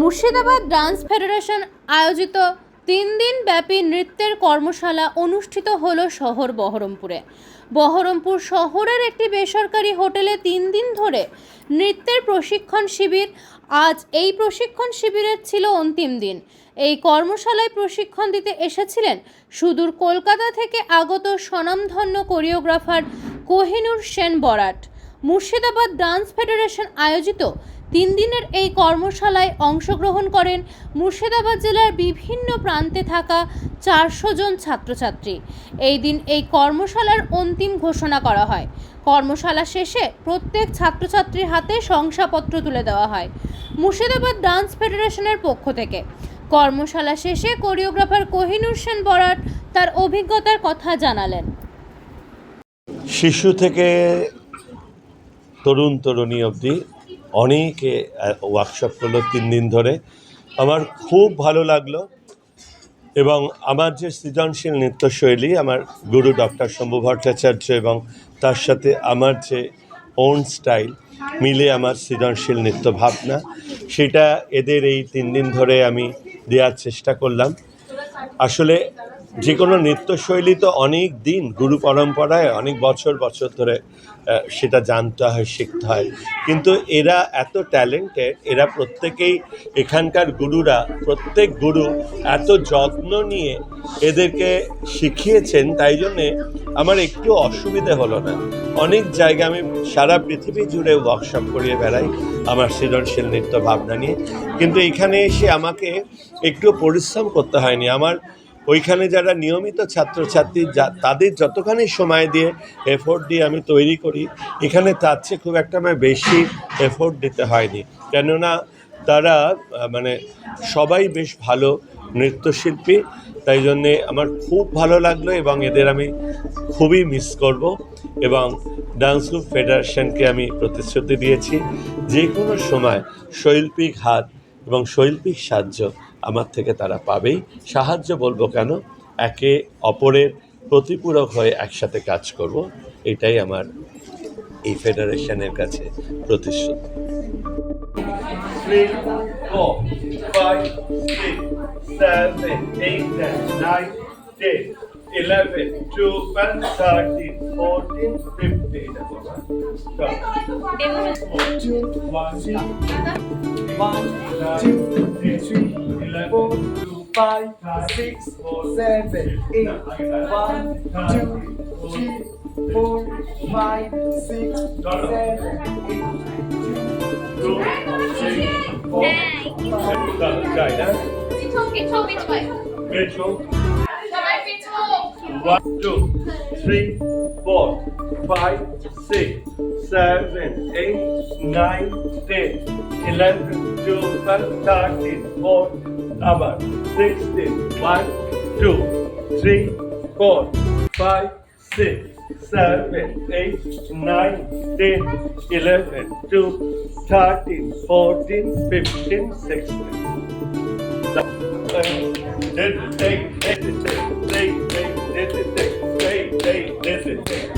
Murshidabad dance federation আয়োজিত তিন দিন ব্যাপী নৃত্যের কর্মশালা অনুষ্ঠিত হলো শহর বহরমপুরে। বহরমপুর শহরের একটি বেসরকারি হোটেলে তিন দিন ধরে নৃত্যের প্রশিক্ষণ শিবির, আজ এই প্রশিক্ষণ শিবিরের ছিল অন্তিম দিন। এই কর্মশালায় প্রশিক্ষণ দিতে এসেছিলেন সুদূর কলকাতা থেকে আগত স্বনামধন্য choreographer Kohinoor Sen Barat. Murshidabad dance federation আয়োজিত তিন দিনের এই কর্মশালায় অংশগ্রহণ করেন মুর্শিদাবাদ জেলার বিভিন্ন প্রান্তে থাকা চারশো জন ছাত্রছাত্রী। এই দিন এই কর্মশালার অন্তিম ঘোষণা করা হয়। কর্মশালা শেষে প্রত্যেক ছাত্রছাত্রীর হাতে শংসাপত্র তুলে দেওয়া হয় মুর্শিদাবাদ ডান্স ফেডারেশনের পক্ষ থেকে। কর্মশালা শেষে কোরিওগ্রাফার কোহিনুর সেন বরাট তার অভিজ্ঞতার কথা জানালেন। শিশু থেকে তরুণ তরুণী অবধি অনেকে ওয়ার্কশপ করল তিন দিন ধরে। আমার খুব ভালো লাগল এবং আমার যে সৃজনশীল নৃত্যশৈলী, আমার গুরু ডক্টর শম্ভু ভট্টাচার্য এবং তার সাথে আমার যে ওন স্টাইল মিলে আমার সৃজনশীল নৃত্য ভাবনা। সেটা এদের এই তিন দিন ধরে আমি দেওয়ার চেষ্টা করলাম। আসলে যে কোনো নৃত্যশৈলী তো অনেক দিন গুরু পরম্পরায় অনেক বছর বছর ধরে সেটা জানতে হয়, শিখতে হয়। কিন্তু এরা এত ট্যালেন্টেড, এরা প্রত্যেকেই এখানকার গুরুরা, প্রত্যেক গুরু এত যত্ন নিয়ে এদেরকে শিখিয়েছেন, তাই জন্যে আমার একটু অসুবিধে হলো না। অনেক জায়গা আমি সারা পৃথিবী জুড়ে ওয়ার্কশপ করিয়ে বেড়াই আমার সৃজনশীল নৃত্য ভাবনা নিয়ে। কিন্তু এখানে এসে আমাকে একটু পরিশ্রম করতে হয়নি। আমার ওইখানে যারা নিয়মিত ছাত্রছাত্রী, যা তাদের যতখানি সময় দিয়ে এফোর্ট দিয়ে আমি তৈরি করি, এখানে তার চেয়ে খুব একটা আমার বেশি এফোর্ট দিতে হয়নি। কেননা তারা মানে সবাই বেশ ভালো নৃত্যশিল্পী, তাই জন্যে আমার খুব ভালো লাগল এবং এদের আমি খুবই মিস করব এবং ডান্স গ্রুপ ফেডারেশনকে আমি প্রতিশ্রুতি দিয়েছি। যে কোনো সময় শৈল্পিক হাত এবং শৈল্পিক সাহায্য আমার থেকে তারা পাবেই। সাহায্য বলব কেন? একে অপরের প্রতিপূরক হয়ে একসাথে কাজ করব এটাই আমার এই ফেডারেশনের কাছে প্রতিশ্রুতি। Eleven, twelve, thirteen, fourteen, fifteen. One, two, one, two, three, eleven, two, five, six, seven, eight, one, two, three, four, five, six, seven, eight, two, three, four, five. Pitou, pitou, pitou. Pitou. One, two, three, four, five, six seven, eight, nine, ten, eleven, twelve, thirteen, fourteen, number sixteen, one, two, three, four, five, six, seven, eight, nine, ten, eleven, two, thirteen, fourteen, fifteen, sixteen. Did it take, did it take, did it take, did.